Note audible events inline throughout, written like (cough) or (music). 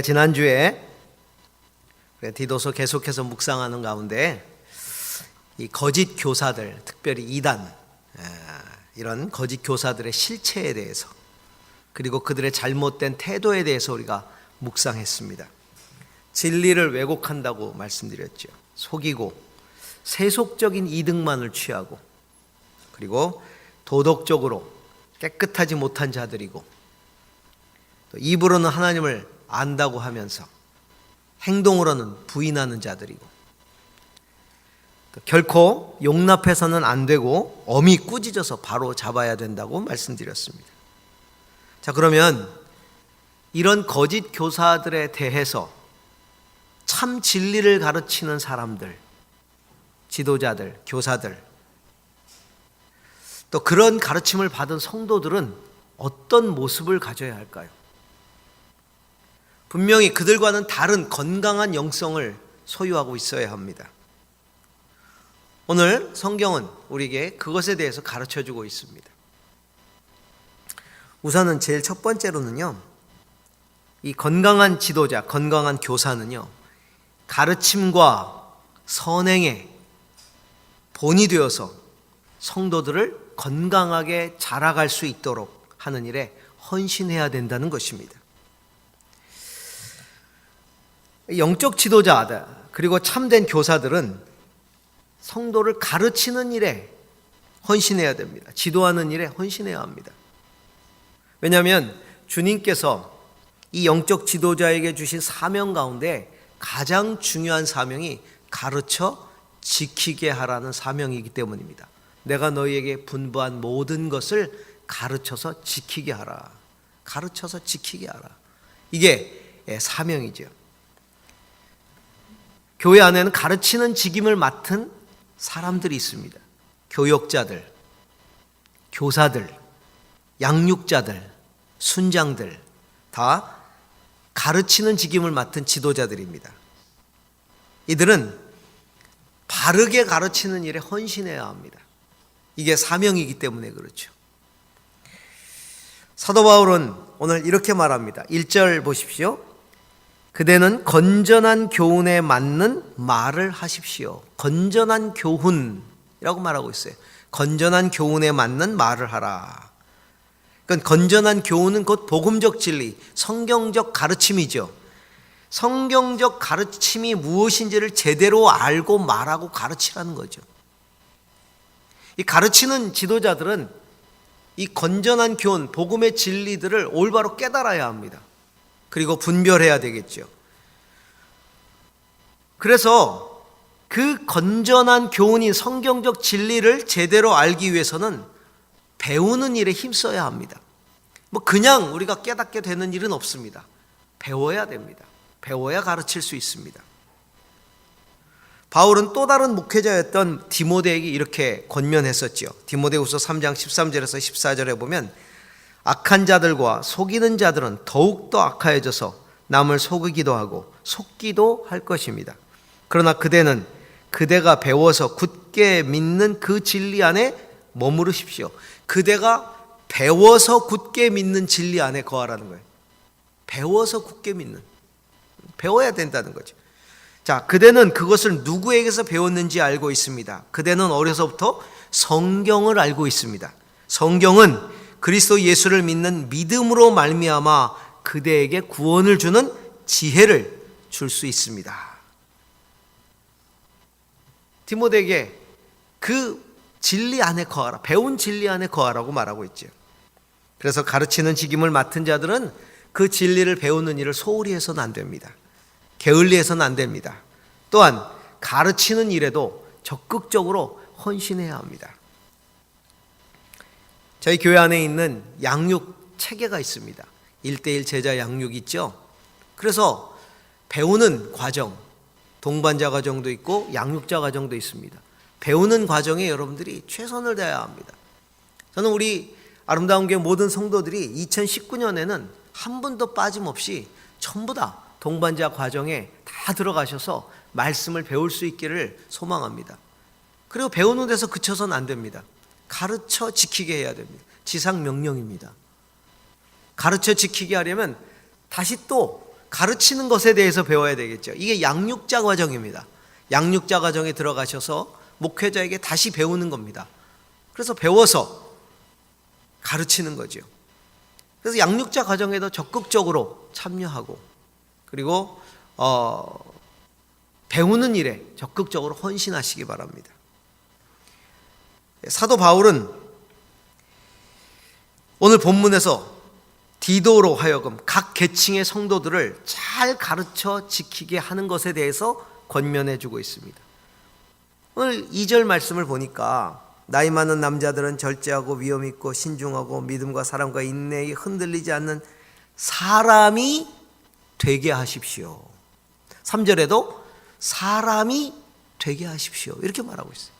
우리가 지난주에 디도서 계속해서 묵상하는 가운데 이 거짓 교사들, 특별히 이단 에, 이런 거짓 교사들의 실체에 대해서 그리고 그들의 잘못된 태도에 대해서 우리가 묵상했습니다. 진리를 왜곡한다고 말씀드렸죠. 속이고 세속적인 이득만을 취하고 그리고 도덕적으로 깨끗하지 못한 자들이고 또 입으로는 하나님을 안다고 하면서 행동으로는 부인하는 자들이고 또 결코 용납해서는 안 되고 엄히 꾸짖어서 바로 잡아야 된다고 말씀드렸습니다. 자, 그러면 이런 거짓 교사들에 대해서 참 진리를 가르치는 사람들, 지도자들, 교사들, 또 그런 가르침을 받은 성도들은 어떤 모습을 가져야 할까요? 분명히 그들과는 다른 건강한 영성을 소유하고 있어야 합니다. 오늘 성경은 우리에게 그것에 대해서 가르쳐 주고 있습니다. 우선은 제일 첫 번째로는요, 이 건강한 지도자, 건강한 교사는요, 가르침과 선행의 본이 되어서 성도들을 건강하게 자라갈 수 있도록 하는 일에 헌신해야 된다는 것입니다. 영적 지도자 그리고 참된 교사들은 성도를 가르치는 일에 헌신해야 됩니다. 지도하는 일에 헌신해야 합니다. 왜냐하면 주님께서 이 영적 지도자에게 주신 사명 가운데 가장 중요한 사명이 가르쳐 지키게 하라는 사명이기 때문입니다. 내가 너희에게 분부한 모든 것을 가르쳐서 지키게 하라. 가르쳐서 지키게 하라. 이게 사명이죠. 교회 안에는 가르치는 직임을 맡은 사람들이 있습니다. 교역자들, 교사들, 양육자들, 순장들 다 가르치는 직임을 맡은 지도자들입니다. 이들은 바르게 가르치는 일에 헌신해야 합니다. 이게 사명이기 때문에 그렇죠. 사도 바울은 오늘 이렇게 말합니다. 1절 보십시오. 그대는 건전한 교훈에 맞는 말을 하십시오. 건전한 교훈이라고 말하고 있어요. 건전한 교훈에 맞는 말을 하라. 그러니까 건전한 교훈은 곧 복음적 진리, 성경적 가르침이죠. 성경적 가르침이 무엇인지를 제대로 알고 말하고 가르치라는 거죠. 이 가르치는 지도자들은 이 건전한 교훈, 복음의 진리들을 올바로 깨달아야 합니다. 그리고 분별해야 되겠죠. 그래서 그 건전한 교훈인 성경적 진리를 제대로 알기 위해서는 배우는 일에 힘써야 합니다. 뭐 그냥 우리가 깨닫게 되는 일은 없습니다. 배워야 됩니다. 배워야 가르칠 수 있습니다. 바울은 또 다른 목회자였던 디모데에게 이렇게 권면했었지요. 디모데후서 3장 13절에서 14절에 보면 악한 자들과 속이는 자들은 더욱더 악하여져서 남을 속이기도 하고 속기도 할 것입니다. 그러나 그대는 그대가 배워서 굳게 믿는 그 진리 안에 머무르십시오. 그대가 배워서 굳게 믿는 진리 안에 거하라는 거예요. 배워서 굳게 믿는. 배워야 된다는 거죠. 자, 그대는 그것을 누구에게서 배웠는지 알고 있습니다. 그대는 어려서부터 성경을 알고 있습니다. 성경은 그리스도 예수를 믿는 믿음으로 말미암아 그대에게 구원을 주는 지혜를 줄 수 있습니다. 디모데에게 그 진리 안에 거하라. 배운 진리 안에 거하라고 말하고 있죠. 그래서 가르치는 직임을 맡은 자들은 그 진리를 배우는 일을 소홀히 해서는 안 됩니다. 게을리 해서는 안 됩니다. 또한 가르치는 일에도 적극적으로 헌신해야 합니다. 저희 교회 안에 있는 양육 체계가 있습니다. 1대1 제자 양육 있죠? 그래서 배우는 과정, 동반자 과정도 있고 양육자 과정도 있습니다. 배우는 과정에 여러분들이 최선을 다해야 합니다. 저는 우리 아름다운 교회 모든 성도들이 2019년에는 한 분도 빠짐없이 전부 다 동반자 과정에 다 들어가셔서 말씀을 배울 수 있기를 소망합니다. 그리고 배우는 데서 그쳐서는 안 됩니다. 가르쳐 지키게 해야 됩니다. 지상 명령입니다. 가르쳐 지키게 하려면 다시 또 가르치는 것에 대해서 배워야 되겠죠. 이게 양육자 과정입니다. 양육자 과정에 들어가셔서 목회자에게 다시 배우는 겁니다. 그래서 배워서 가르치는 거죠. 그래서 양육자 과정에도 적극적으로 참여하고 그리고 어, 배우는 일에 적극적으로 헌신하시기 바랍니다. 사도 바울은 오늘 본문에서 디도로 하여금 각 계층의 성도들을 잘 가르쳐 지키게 하는 것에 대해서 권면해 주고 있습니다. 오늘 2절 말씀을 보니까 나이 많은 남자들은 절제하고 위험 있고 신중하고 믿음과 사랑과 인내에 흔들리지 않는 사람이 되게 하십시오. 3절에도 사람이 되게 하십시오. 이렇게 말하고 있어요.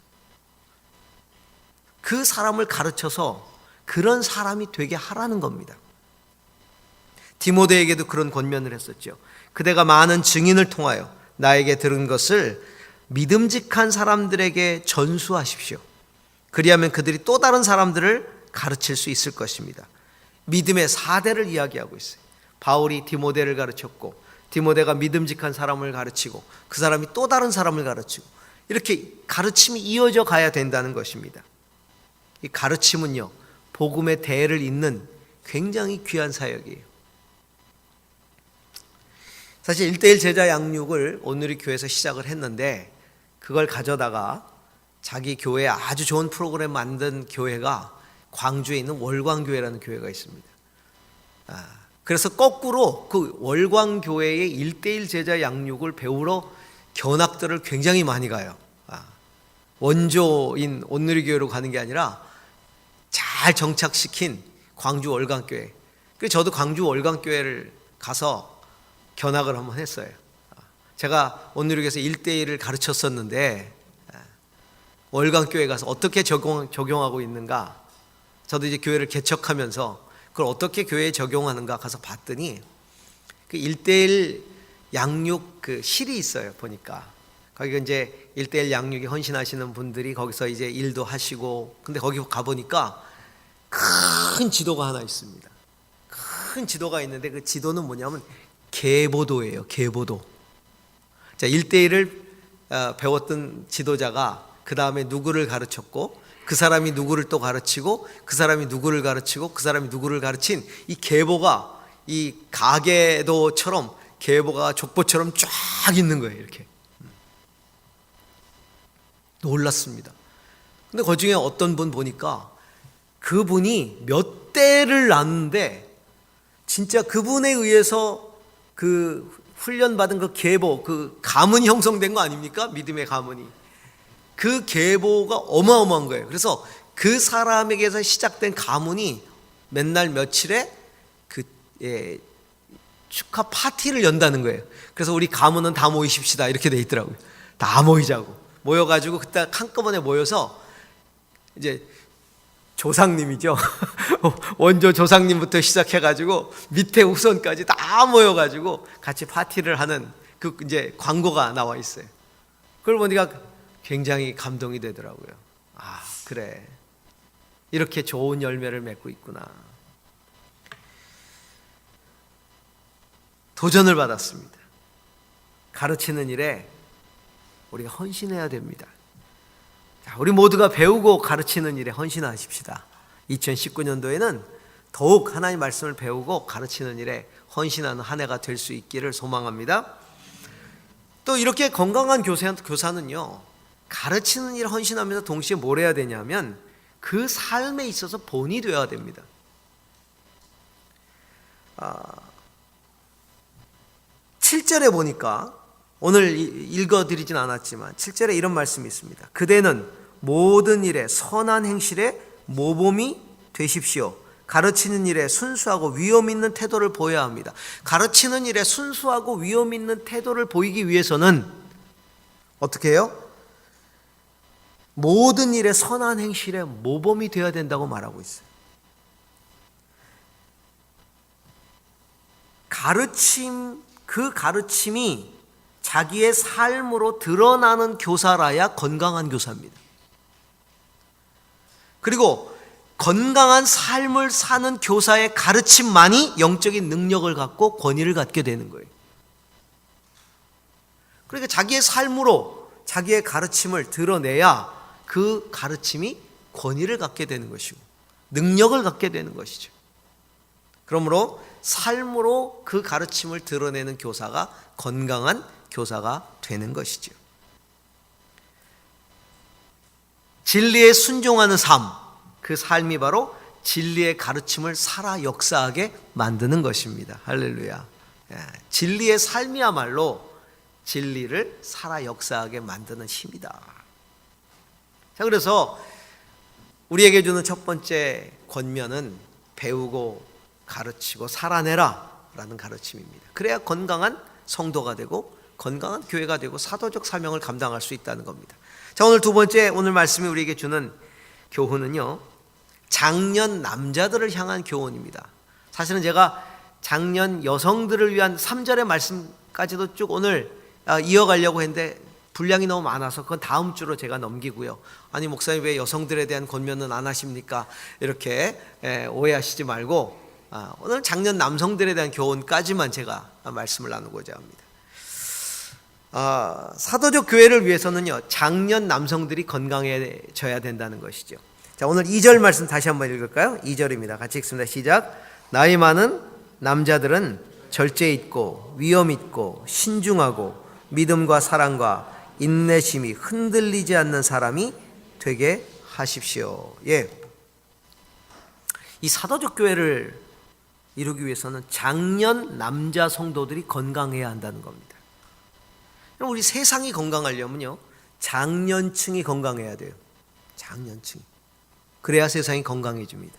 그 사람을 가르쳐서 그런 사람이 되게 하라는 겁니다. 디모데에게도 그런 권면을 했었죠. 그대가 많은 증인을 통하여 나에게 들은 것을 믿음직한 사람들에게 전수하십시오. 그리하면 그들이 또 다른 사람들을 가르칠 수 있을 것입니다. 믿음의 사대를 이야기하고 있어요. 바울이 디모데를 가르쳤고 디모데가 믿음직한 사람을 가르치고 그 사람이 또 다른 사람을 가르치고 이렇게 가르침이 이어져 가야 된다는 것입니다. 이 가르침은요, 복음의 대를 잇는 굉장히 귀한 사역이에요. 사실 1대1 제자 양육을 오늘의 교회에서 시작을 했는데 그걸 가져다가 자기 교회에 아주 좋은 프로그램 만든 교회가 광주에 있는 월광교회라는 교회가 있습니다. 아, 그래서 거꾸로 그 월광교회의 1대1 제자 양육을 배우러 견학들을 굉장히 많이 가요. 아, 원조인 온누리 교회로 가는 게 아니라 잘 정착시킨 광주 월광교회. 그래서 저도 광주 월광교회를 가서 견학을 한번 했어요. 제가 온누리교에서 1대1을 가르쳤었는데 월광교회 가서 어떻게 적용, 적용하고 있는가 저도 이제 교회를 개척하면서 그걸 어떻게 교회에 적용하는가 가서 봤더니 그 1대1 양육 그 실이 있어요 보니까 거기가 이제 1대1 양육에 헌신하시는 분들이 거기서 이제 일도 하시고 근데 거기 가보니까 큰 지도가 하나 있습니다. 큰 지도가 있는데 그 지도는 뭐냐면 계보도예요 계보도. 자 1대1을 어, 배웠던 지도자가 그 다음에 누구를 가르쳤고 그 사람이 누구를 또 가르치고 그 사람이 누구를 가르치고 그 사람이 누구를 가르친 이 계보가 이 가계도처럼 계보가 족보처럼 쫙 있는 거예요 이렇게. 놀랐습니다. 근데 그 중에 어떤 분 보니까 그분이 몇 대를 낳는데 진짜 그분에 의해서 그 훈련받은 그 계보, 그 가문이 형성된 거 아닙니까? 믿음의 가문이. 그 계보가 어마어마한 거예요. 그래서 그 사람에게서 시작된 가문이 맨날 며칠에 그 예, 축하 파티를 연다는 거예요. 그래서 우리 가문은 다 모이십시다 이렇게 돼 있더라고요. 다 모이자고 모여가지고 그때 한꺼번에 모여서 이제 조상님이죠. (laughs) 원조 조상님부터 시작해가지고 밑에 후손까지 다 모여가지고 같이 파티를 하는 그 이제 광고가 나와 있어요. 그걸 보니까 굉장히 감동이 되더라고요. 아, 그래. 이렇게 좋은 열매를 맺고 있구나. 도전을 받았습니다. 가르치는 일에 우리가 헌신해야 됩니다. 자, 우리 모두가 배우고 가르치는 일에 헌신하십시다. 2019년도에는 더욱 하나님 말씀을 배우고 가르치는 일에 헌신하는 한 해가 될 수 있기를 소망합니다. 또 이렇게 건강한 교사, 교사는요, 가르치는 일에 헌신하면서 동시에 뭘 해야 되냐면 그 삶에 있어서 본이 되어야 됩니다. 아, 7절에 보니까 오늘 읽어드리진 않았지만 7절에 이런 말씀이 있습니다. 그대는 모든 일에 선한 행실에 모범이 되십시오. 가르치는 일에 순수하고 위험 있는 태도를 보여야 합니다. 가르치는 일에 순수하고 위험 있는 태도를 보이기 위해서는 어떻게 해요? 모든 일에 선한 행실에 모범이 되어야 된다고 말하고 있어요. 가르침, 그 가르침이 자기의 삶으로 드러나는 교사라야 건강한 교사입니다. 그리고 건강한 삶을 사는 교사의 가르침만이 영적인 능력을 갖고 권위를 갖게 되는 거예요. 그러니까 자기의 삶으로 자기의 가르침을 드러내야 그 가르침이 권위를 갖게 되는 것이고 능력을 갖게 되는 것이죠. 그러므로 삶으로 그 가르침을 드러내는 교사가 건강한 교사가 되는 것이죠. 진리에 순종하는 삶, 그 삶이 바로 진리의 가르침을 살아 역사하게 만드는 것입니다. 할렐루야. 예, 진리의 삶이야말로 진리를 살아 역사하게 만드는 힘이다. 자, 그래서 우리에게 주는 첫 번째 권면은 배우고 가르치고 살아내라 라는 가르침입니다. 그래야 건강한 성도가 되고 건강한 교회가 되고 사도적 사명을 감당할 수 있다는 겁니다. 자, 오늘 두 번째 오늘 말씀이 우리에게 주는 교훈은요. 장년 남자들을 향한 교훈입니다. 사실은 제가 장년 여성들을 위한 3절의 말씀까지도 쭉 오늘 아, 이어가려고 했는데 분량이 너무 많아서 그건 다음 주로 제가 넘기고요. 아니 목사님 왜 여성들에 대한 권면은 안 하십니까? 이렇게 예, 오해하시지 말고 아, 오늘 장년 남성들에 대한 교훈까지만 제가 말씀을 나누고자 합니다. 아, 사도적 교회를 위해서는요 장년 남성들이 건강해져야 된다는 것이죠. 자 오늘 2절 말씀 다시 한번 읽을까요? 2절입니다. 같이 읽습니다. 시작. 나이 많은 남자들은 절제 있고 위엄 있고 신중하고 믿음과 사랑과 인내심이 흔들리지 않는 사람이 되게 하십시오. 예. 이 사도적 교회를 이루기 위해서는 장년 남자 성도들이 건강해야 한다는 겁니다. 우리 세상이 건강하려면요. 장년층이 건강해야 돼요. 장년층. 그래야 세상이 건강해집니다.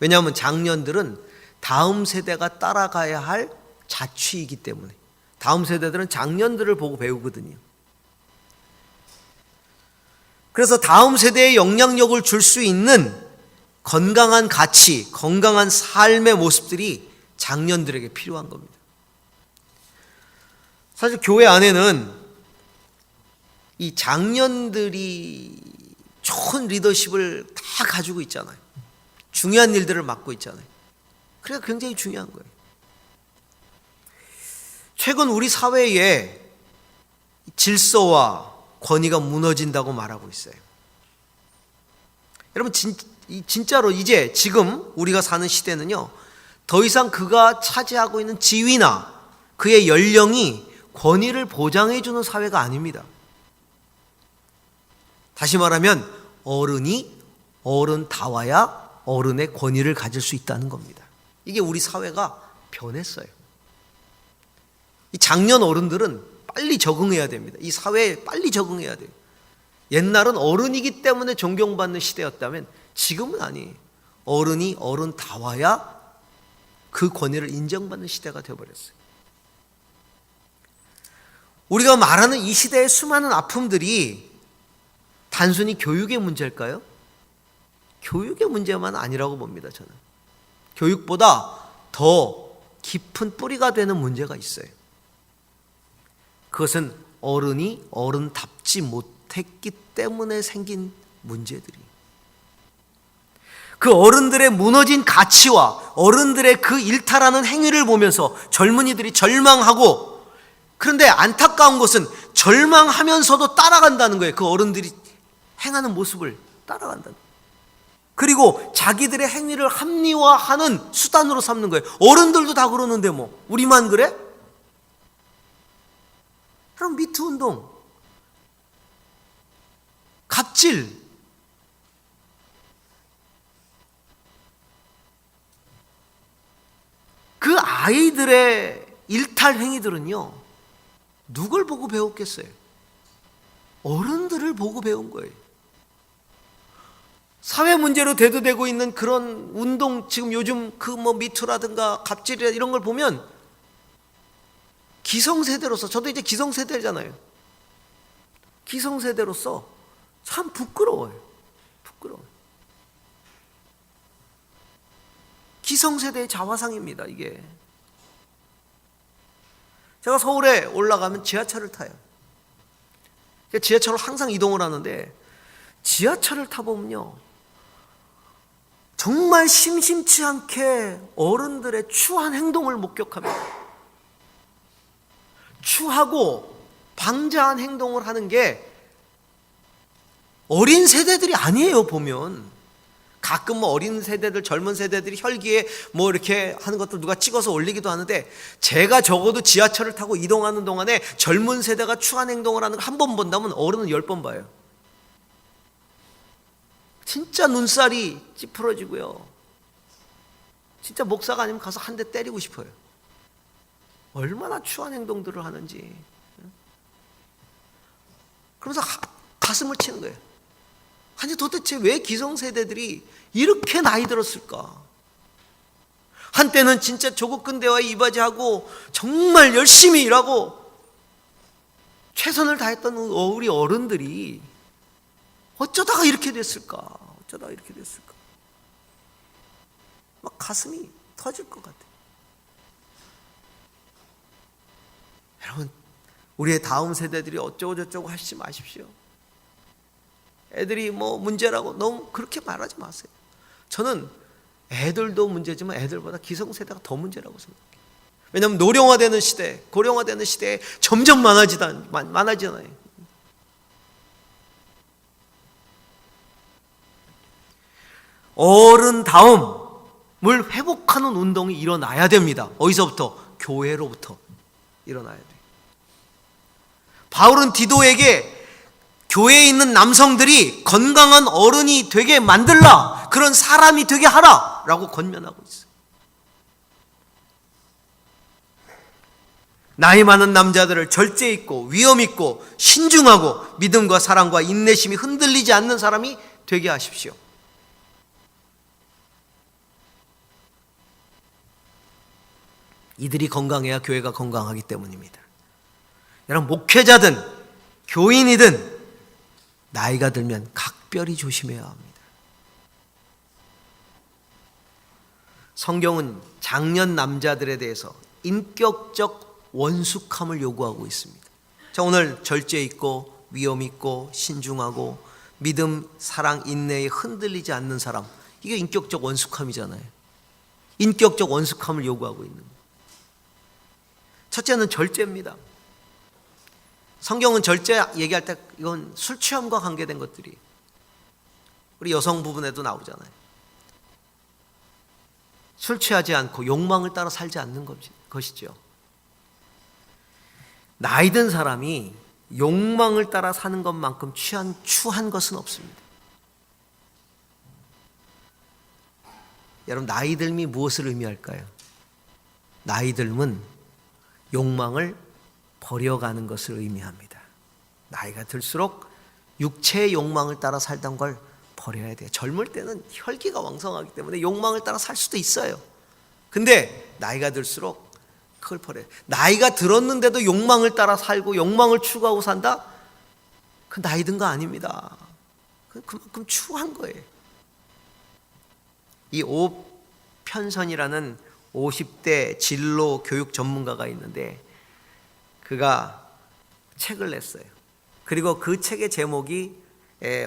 왜냐하면 장년들은 다음 세대가 따라가야 할 자취이기 때문에 다음 세대들은 장년들을 보고 배우거든요. 그래서 다음 세대에 영향력을 줄 수 있는 건강한 가치, 건강한 삶의 모습들이 장년들에게 필요한 겁니다. 사실 교회 안에는 이 장년들이 좋은 리더십을 다 가지고 있잖아요. 중요한 일들을 맡고 있잖아요. 그래가 굉장히 중요한 거예요. 최근 우리 사회에 질서와 권위가 무너진다고 말하고 있어요. 여러분 진, 진짜로 이제 지금 우리가 사는 시대는요. 더 이상 그가 차지하고 있는 지위나 그의 연령이 권위를 보장해 주는 사회가 아닙니다. 다시 말하면 어른이 어른다워야 어른의 권위를 가질 수 있다는 겁니다. 이게 우리 사회가 변했어요. 이 장년 어른들은 빨리 적응해야 됩니다. 이 사회에 빨리 적응해야 돼요. 옛날은 어른이기 때문에 존경받는 시대였다면 지금은 아니에요. 어른이 어른다워야 그 권위를 인정받는 시대가 되어버렸어요. 우리가 말하는 이 시대의 수많은 아픔들이 단순히 교육의 문제일까요? 교육의 문제만 아니라고 봅니다, 저는. 교육보다 더 깊은 뿌리가 되는 문제가 있어요. 그것은 어른이 어른답지 못했기 때문에 생긴 문제들이. 그 어른들의 무너진 가치와 어른들의 그 일탈하는 행위를 보면서 젊은이들이 절망하고 그런데 안타까운 것은 절망하면서도 따라간다는 거예요. 그 어른들이 행하는 모습을 따라간다는 거예요. 그리고 자기들의 행위를 합리화하는 수단으로 삼는 거예요. 어른들도 다 그러는데 뭐 우리만 그래? 그럼 미투 운동, 갑질, 그 아이들의 일탈 행위들은요, 누굴 보고 배웠겠어요? 어른들을 보고 배운 거예요. 사회 문제로 대두되고 있는 그런 운동, 지금 요즘 그 뭐 미투라든가 갑질이라 이런 걸 보면 기성세대로서 저도 이제 기성세대잖아요. 기성세대로서 참 부끄러워요. 부끄러워요. 기성세대의 자화상입니다, 이게. 제가 서울에 올라가면 지하철을 타요. 지하철로 항상 이동을 하는데 지하철을 타보면요. 정말 심심치 않게 어른들의 추한 행동을 목격합니다. 추하고 방자한 행동을 하는 게 어린 세대들이 아니에요, 보면. 가끔 뭐 어린 세대들, 젊은 세대들이 혈기에 뭐 이렇게 하는 것들 누가 찍어서 올리기도 하는데 제가 적어도 지하철을 타고 이동하는 동안에 젊은 세대가 추한 행동을 하는 걸 한 번 본다면 어른은 열 번 봐요. 진짜 눈살이 찌푸러지고요. 진짜 목사가 아니면 가서 한 대 때리고 싶어요. 얼마나 추한 행동들을 하는지. 그러면서 가, 가슴을 치는 거예요. 아니 도대체 왜 기성세대들이 이렇게 나이 들었을까? 한때는 진짜 조국 근대화에 이바지하고 정말 열심히 일하고 최선을 다했던 우리 어른들이 어쩌다가 이렇게 됐을까? 어쩌다가 이렇게 됐을까? 막 가슴이 터질 것 같아요. 여러분, 우리의 다음 세대들이 어쩌고 저쩌고 하시지 마십시오. 애들이 뭐 문제라고 너무 그렇게 말하지 마세요. 저는 애들도 문제지만 애들보다 기성세대가 더 문제라고 생각해요. 왜냐하면 노령화되는 시대, 고령화되는 시대에 점점 많아지다, 많아지잖아요. 어른다움을 회복하는 운동이 일어나야 됩니다. 어디서부터? 교회로부터 일어나야 돼요. 바울은 디도에게 교회에 있는 남성들이 건강한 어른이 되게 만들라. 그런 사람이 되게 하라. 라고 권면하고 있어요. 나이 많은 남자들을 절제 있고 위험 있고 신중하고 믿음과 사랑과 인내심이 흔들리지 않는 사람이 되게 하십시오. 이들이 건강해야 교회가 건강하기 때문입니다. 여러분 목회자든 교인이든 나이가 들면 각별히 조심해야 합니다. 성경은 장년 남자들에 대해서 인격적 원숙함을 요구하고 있습니다. 자, 오늘 절제 있고 위험 있고 신중하고 믿음, 사랑, 인내에 흔들리지 않는 사람. 이게 인격적 원숙함이잖아요. 인격적 원숙함을 요구하고 있는 거예요. 첫째는 절제입니다. 성경은 절제 얘기할 때 이건 술 취함과 관계된 것들이 우리 여성 부분에도 나오잖아요. 술 취하지 않고 욕망을 따라 살지 않는 것이죠. 나이 든 사람이 욕망을 따라 사는 것만큼 취한 추한 것은 없습니다. 여러분 나이 들미 무엇을 의미할까요? 나이 들면 욕망을 버려가는 것을 의미합니다. 나이가 들수록 육체의 욕망을 따라 살던 걸 버려야 돼요. 젊을 때는 혈기가 왕성하기 때문에 욕망을 따라 살 수도 있어요. 근데 나이가 들수록 그걸 버려요. 나이가 들었는데도 욕망을 따라 살고 욕망을 추구하고 산다? 그 나이 든 거 아닙니다. 그만큼 추한 거예요. 이 오편선이라는 50대 진로 교육 전문가가 있는데 그가 책을 냈어요. 그리고 그 책의 제목이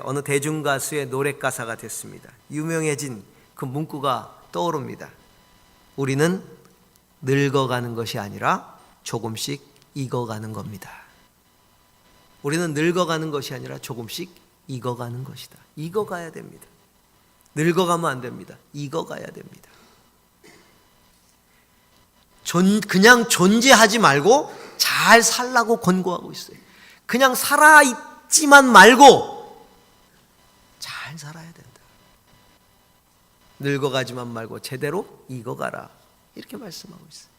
어느 대중 가수의 노래 가사가 됐습니다. 유명해진 그 문구가 떠오릅니다. 우리는 늙어가는 것이 아니라 조금씩 익어가는 겁니다. 우리는 늙어가는 것이 아니라 조금씩 익어가는 것이다. 익어가야 됩니다. 늙어가면 안 됩니다. 익어가야 됩니다. 존, 그냥 존재하지 말고 잘 살라고 권고하고 있어요. 그냥 살아있지만 말고 잘 살아야 된다. 늙어가지만 말고 제대로 익어가라. 이렇게 말씀하고 있어요.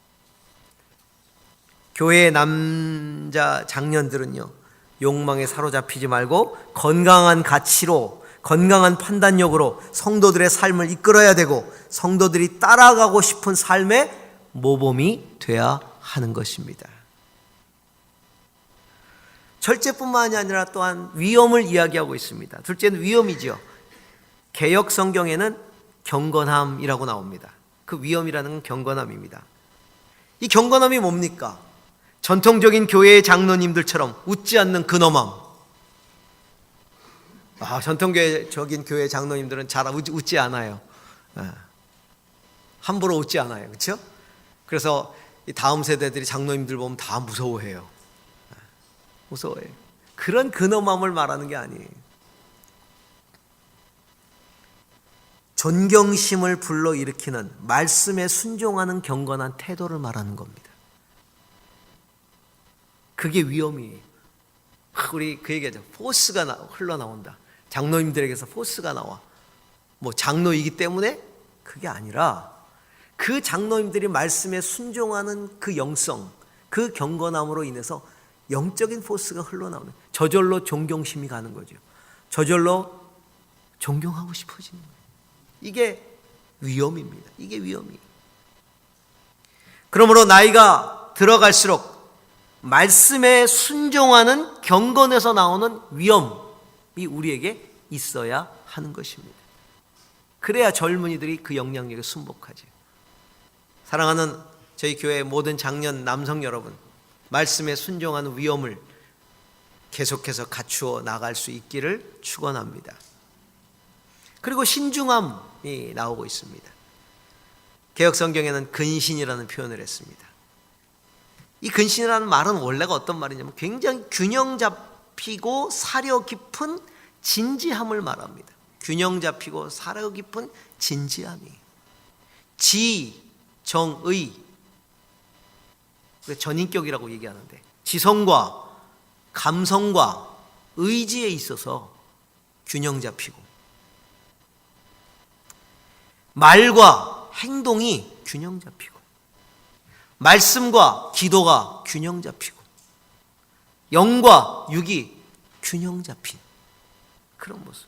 교회의 남자 장년들은요, 욕망에 사로잡히지 말고 건강한 가치로, 건강한 판단력으로 성도들의 삶을 이끌어야 되고, 성도들이 따라가고 싶은 삶의 모범이 돼야 하는 것입니다. 절제뿐만이 아니라 또한 위험을 이야기하고 있습니다. 둘째는 위험이죠. 개혁 성경에는 경건함이라고 나옵니다. 그 위험이라는 건 경건함입니다. 이 경건함이 뭡니까? 전통적인 교회의 장로님들처럼 웃지 않는 근엄함. 아, 전통적인 교회 장로님들은 잘 웃지 않아요. 아, 함부로 웃지 않아요. 그렇죠? 그래서 다음 세대들이 장로님들 보면 다 무서워해요. 무서워요. 그런 근엄함을 말하는 게 아니에요. 존경심을 불러일으키는 말씀에 순종하는 경건한 태도를 말하는 겁니다. 그게 위험이에요. 우리 그 얘기하죠. 포스가 나- 흘러나온다. 장로님들에게서 포스가 나와. 뭐 장로이기 때문에 그게 아니라 그 장로님들이 말씀에 순종하는 그 영성, 그 경건함으로 인해서 영적인 포스가 흘러나오는 저절로 존경심이 가는 거죠. 저절로 존경하고 싶어지는 거예요. 이게 위험입니다. 이게 위험이에요. 그러므로 나이가 들어갈수록 말씀에 순종하는 경건에서 나오는 위험이 우리에게 있어야 하는 것입니다. 그래야 젊은이들이 그 영향력에 순복하지. 사랑하는 저희 교회 모든 장년 남성 여러분, 말씀에 순종하는 위험을 계속해서 갖추어 나갈 수 있기를 축원합니다. 그리고 신중함이 나오고 있습니다. 개혁 성경에는 근신이라는 표현을 했습니다. 이 근신이라는 말은 원래가 어떤 말이냐면 굉장히 균형 잡히고 사려 깊은 진지함을 말합니다. 균형 잡히고 사려 깊은 진지함이 지, 정, 의 전인격이라고 얘기하는데 지성과 감성과 의지에 있어서 균형 잡히고 말과 행동이 균형 잡히고 말씀과 기도가 균형 잡히고 영과 육이 균형 잡힌 그런 모습.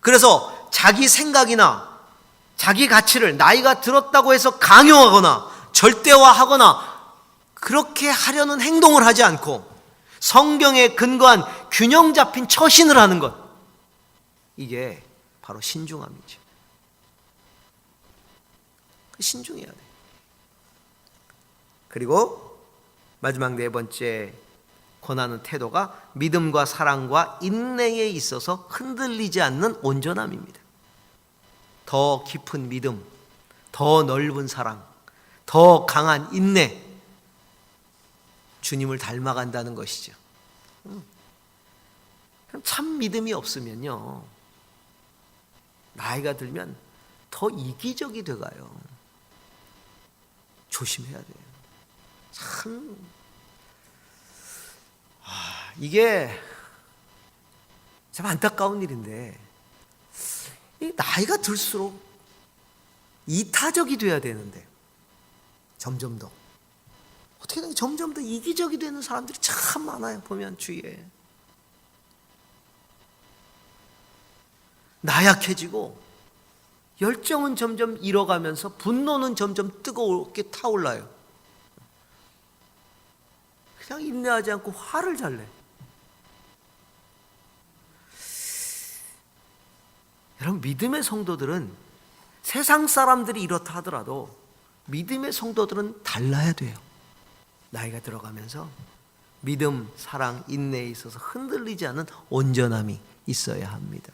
그래서 자기 생각이나 자기 가치를 나이가 들었다고 해서 강요하거나 절대화하거나 그렇게 하려는 행동을 하지 않고 성경에 근거한 균형 잡힌 처신을 하는 것. 이게 바로 신중함이죠. 신중해야 돼. 그리고 마지막 네 번째 권하는 태도가 믿음과 사랑과 인내에 있어서 흔들리지 않는 온전함입니다. 더 깊은 믿음, 더 넓은 사랑, 더 강한 인내, 주님을 닮아간다는 것이죠. 음. 참 믿음이 없으면요, 나이가 들면 더 이기적이 돼가요. 조심해야 돼요. 참, 아, 이게 참 안타까운 일인데, 이 나이가 들수록 이타적이 돼야 되는데, 점점 더. 어떻게 든 점점 더 이기적이 되는 사람들이 참 많아요. 보면 주위에. 나약해지고 열정은 점점 잃어가면서 분노는 점점 뜨겁게 타올라요. 그냥 인내하지 않고 화를 잘 내. 여러분 믿음의 성도들은 세상 사람들이 이렇다 하더라도 믿음의 성도들은 달라야 돼요. 나이가 들어가면서 믿음, 사랑, 인내에 있어서 흔들리지 않는 온전함이 있어야 합니다.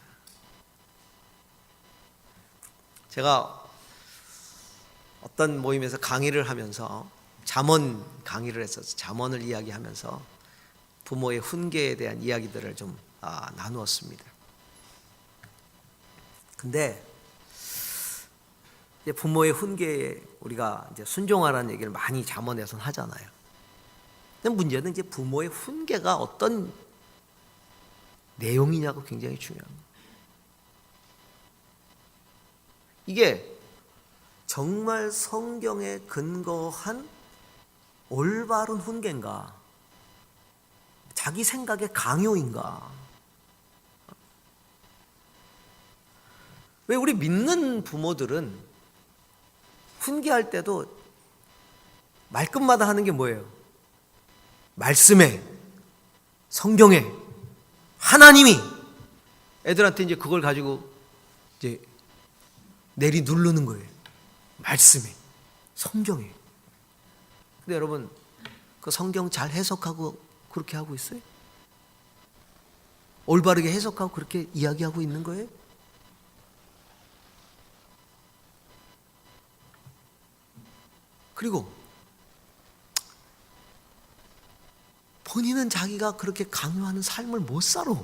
제가 어떤 모임에서 강의를 하면서 잠언 강의를 했어서 잠언을 이야기하면서 부모의 훈계에 대한 이야기들을 좀 아, 나누었습니다. 근데 이제 부모의 훈계에 우리가 이제 순종하라는 얘기를 많이 잠언에서는 하잖아요. 근데 문제는 이제 부모의 훈계가 어떤 내용이냐가 굉장히 중요합니다. 이게 정말 성경에 근거한 올바른 훈계인가? 자기 생각의 강요인가? 왜 우리 믿는 부모들은 훈계할 때도 말끝마다 하는 게 뭐예요? 말씀에, 성경에, 하나님이 애들한테 이제 그걸 가지고 이제 내리 누르는 거예요. 말씀에, 성경에. 근데 여러분, 그 성경 잘 해석하고 그렇게 하고 있어요? 올바르게 해석하고 그렇게 이야기하고 있는 거예요? 그리고 본인은 자기가 그렇게 강요하는 삶을 못 살아.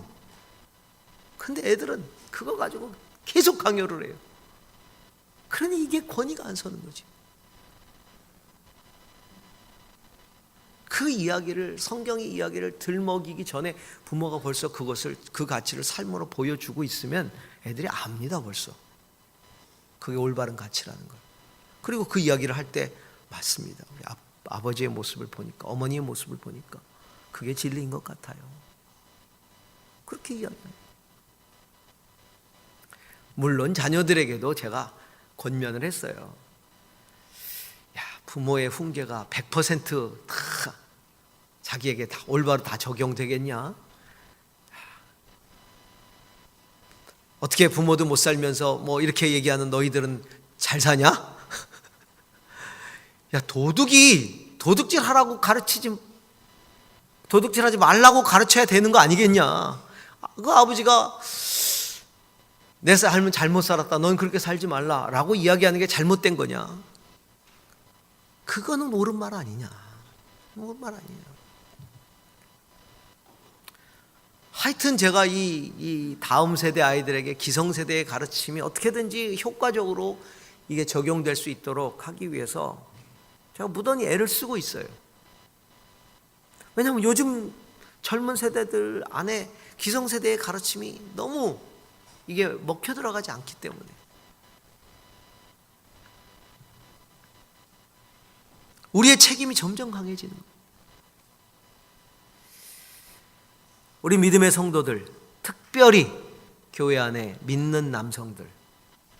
근데 애들은 그거 가지고 계속 강요를 해요. 그러니 이게 권위가 안 서는 거지. 그 이야기를 성경의 이야기를 들먹이기 전에 부모가 벌써 그것을 그 가치를 삶으로 보여주고 있으면 애들이 압니다 벌써. 그게 올바른 가치라는 걸. 그리고 그 이야기를 할 때 맞습니다. 아, 아버지의 모습을 보니까 어머니의 모습을 보니까 그게 진리인 것 같아요. 그렇게 이야기합니다. 물론 자녀들에게도 제가 권면을 했어요. 야, 부모의 훈계가 100%다 자기에게 다 올바로 다 적용되겠냐? 어떻게 부모도 못 살면서 뭐 이렇게 얘기하는 너희들은 잘 사냐? 야, 도둑이 도둑질 하라고 가르치지 도둑질 하지 말라고 가르쳐야 되는 거 아니겠냐? 그 아버지가 내 삶은 잘못 살았다. 넌 그렇게 살지 말라 라고 이야기하는 게 잘못된 거냐? 그거는 옳은 말 아니냐? 옳은 말 아니냐? 하여튼 제가 이, 이 다음 세대 아이들에게 기성세대의 가르침이 어떻게든지 효과적으로 이게 적용될 수 있도록 하기 위해서 제가 무던히 애를 쓰고 있어요. 왜냐하면 요즘 젊은 세대들 안에 기성세대의 가르침이 너무 이게 먹혀 들어가지 않기 때문에 우리의 책임이 점점 강해지는. 우리 믿음의 성도들, 특별히 교회 안에 믿는 남성들,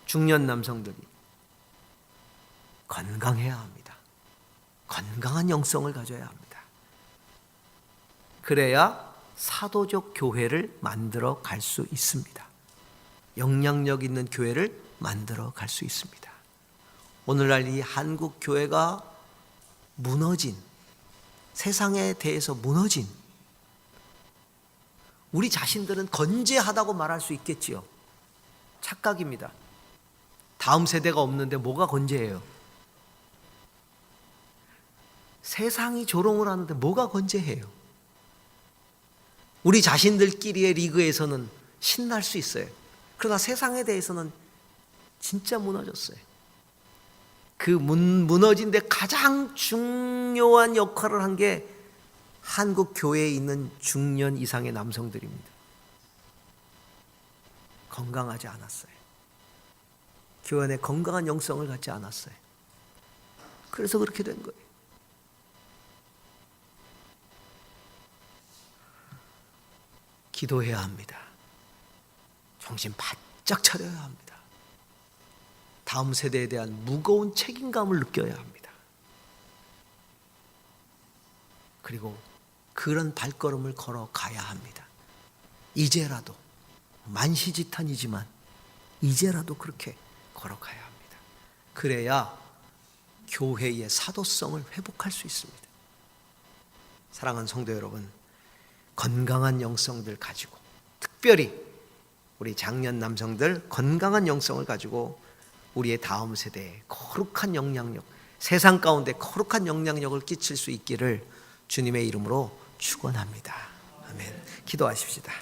중년 남성들이 건강해야 합니다. 건강한 영성을 가져야 합니다. 그래야 사도적 교회를 만들어 갈 수 있습니다. 영향력 있는 교회를 만들어 갈 수 있습니다. 오늘날 이 한국 교회가 무너진 세상에 대해서 무너진 우리 자신들은 건재하다고 말할 수 있겠지요. 착각입니다. 다음 세대가 없는데 뭐가 건재해요? 세상이 조롱을 하는데 뭐가 건재해요? 우리 자신들끼리의 리그에서는 신날 수 있어요. 그러나 세상에 대해서는 진짜 무너졌어요. 그 문, 무너진 데 가장 중요한 역할을 한 게 한국 교회에 있는 중년 이상의 남성들입니다. 건강하지 않았어요. 교회 안에 건강한 영성을 갖지 않았어요. 그래서 그렇게 된 거예요. 기도해야 합니다. 정신 바짝 차려야 합니다. 다음 세대에 대한 무거운 책임감을 느껴야 합니다. 그리고 그런 발걸음을 걸어가야 합니다. 이제라도 만시지탄이지만 이제라도 그렇게 걸어가야 합니다. 그래야 교회의 사도성을 회복할 수 있습니다. 사랑하는 성도 여러분, 건강한 영성들 가지고 특별히 우리 장년 남성들 건강한 영성을 가지고 우리의 다음 세대에 거룩한 영향력, 세상 가운데 거룩한 영향력을 끼칠 수 있기를 주님의 이름으로 축원합니다. 아멘. 기도하십시다.